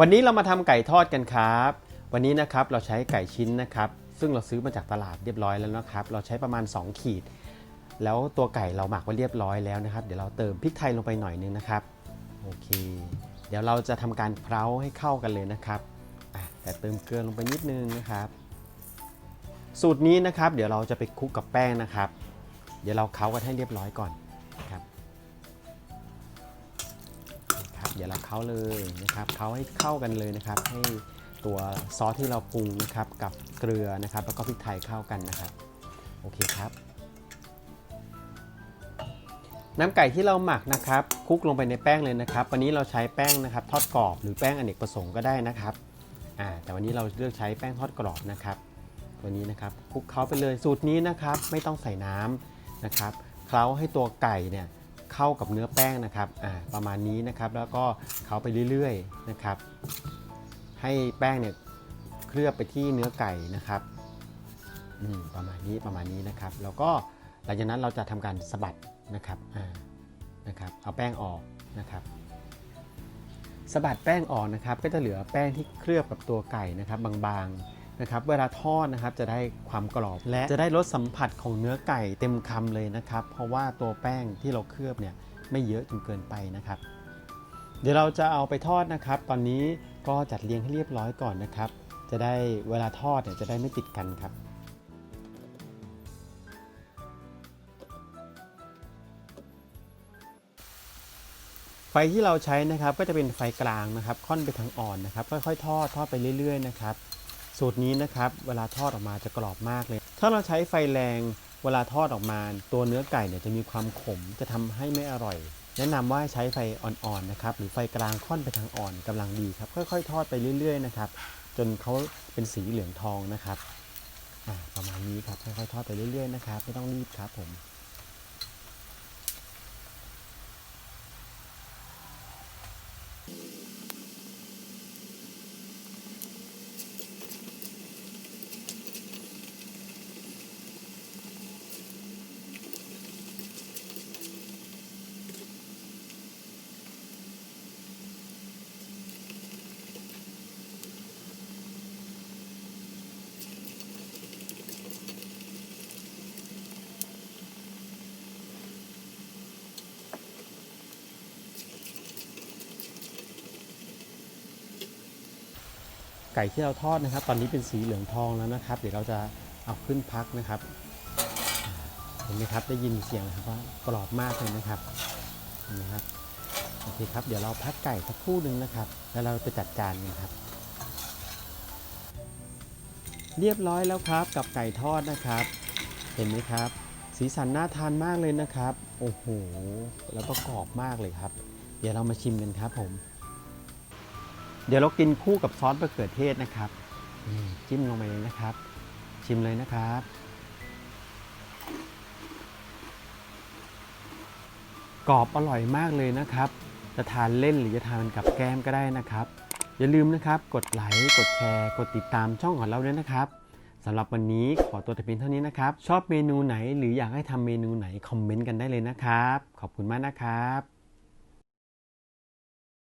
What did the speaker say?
วันนี้เรามาทำไก่ทอดกันครับ วันนี้นะครับเราใช้ไก่ชิ้นนะครับ ซึ่งเราซื้อมาจากตลาดเรียบร้อยแล้วนะครับ เราใช้ประมาณ 2 ขีด แล้วตัวไก่เราหมักไว้เรียบร้อยแล้วนะครับ เดี๋ยวเราเติมพริกไทยลงไปหน่อยนึงนะครับ โอเค เดี๋ยวเราจะทำการเคล้าให้เข้ากันเลยนะครับแต่เติมเกลือลงไปนิดนึงนะครับ สูตรนี้นะครับ เดี๋ยวเราจะไปคลุกกับแป้งนะครับ เดี๋ยวเราเค้ากันให้เรียบร้อยก่อนครับ ดี๋ยวเราเข้าเลยนะครับเข้าให้เข้ากันเลยนะครับ ให้ตัวซอสที่เราปรุงนะครับกับเกลือนะครับ แล้วก็พริกไทยเข้ากันนะครับ โอเคครับ น้ำไก่ที่เราหมักนะครับคลุกลงไปในแป้งเลยนะครับ วันนี้เราใช้แป้งนะครับ ทอดกรอบหรือแป้งอเนกประสงค์ก็ได้นะครับอ่าแต่วันนี้เราเลือกใช้แป้งทอดกรอบนะครับ ตัวนี้นะครับคลุกเคล้าไปเลยสูตรนี้นะครับ ไม่ต้องใส่น้ำนะครับเคล้าให้ตัวไก่เนี่ย เข้ากับเนื้อแป้งนะครับอ่าประมาณนี้นะครับ แล้วก็เคล้าไปเรื่อยๆนะครับ ให้แป้งเนี่ยเคลือบไปที่เนื้อไก่นะครับอืมประมาณนี้ประมาณนี้นะครับ แล้วก็หลังจากนั้นเราจะทำการสะบัดนะครับอ่านะครับ เอาแป้งออกนะครับสะบัดแป้งออกนะครับ ก็จะเหลือแป้งที่เคลือบกับตัวไก่นะครับ บางๆ นะครับเวลาทอดนะครับจะได้ความกรอบ และจะได้รสสัมผัสของเนื้อไก่เต็มคำเลยนะครับ เพราะว่าตัวแป้งที่เราเคลือบเนี่ยไม่เยอะจนเกินไปนะครับ เดี๋ยวเราจะเอาไปทอดนะครับ ตอนนี้ก็จัดเรียงให้เรียบร้อยก่อนนะครับ จะได้เวลาทอดเนี่ยจะได้ไม่ติดกันครับไฟที่เราใช้นะครับก็จะเป็นไฟกลางนะครับ ค่อนไปทางอ่อนนะครับ ค่อยๆ ทอดทอดไปเรื่อย ๆ นะครับ สูตรนี้นะครับเวลาทอดออกมาจะกรอบมากเลย ถ้าเราใช้ไฟแรงเวลาทอดออกมา ตัวเนื้อไก่เนี่ยจะมีความขมจะทำให้ไม่อร่อย แนะนำว่าใช้ไฟอ่อนๆนะครับหรือไฟกลางค่อนไปทางอ่อนกำลังดีครับค่อยๆ ทอดไปเรื่อยๆนะครับจนเขาเป็นสีเหลืองทองนะครับอ่าประมาณนี้ครับค่อยๆทอดไปเรื่อยๆนะครับไม่ต้องรีบครับผม ไก่ที่เราทอดนะครับ ตอนนี้เป็นสีเหลืองทองแล้วนะครับ เดี๋ยวเราจะเอาขึ้นพักนะครับเห็นไหมครับได้ยินเสียงนะครับว่ากรอบมากเลยนะครับเห็นไหมครับโอเคครับเดี๋ยวเราพักไก่สักครู่หนึ่งนะครับ แล้วเราจะจัดจานกันครับ เรียบร้อยแล้วครับกับไก่ทอดนะครับ เห็นไหมครับ สีสันน่าทานมากเลยนะครับ โอ้โหแล้วก็กรอบมากเลยครับ เดี๋ยวเรามาชิมกันครับผม เดี๋ยวเรากินคู่กับซอสมะเขือเทศนะครับจิ้มลงไปเลยนะครับ ชิมเลยนะครับกรอบอร่อยมากเลยนะครับ จะทานเล่นหรือจะทานกับแก้มก็ได้นะครับ อย่าลืมนะครับ กดไลค์กดแชร์กดติดตามช่องของเราด้วยนะครับสำหรับวันนี้ขอตัวแต่เพียงเท่านี้นะครับ ชอบเมนูไหนหรืออยากให้ทำเมนูไหนคอมเมนต์กันได้เลยนะครับ ขอบคุณมากนะครับ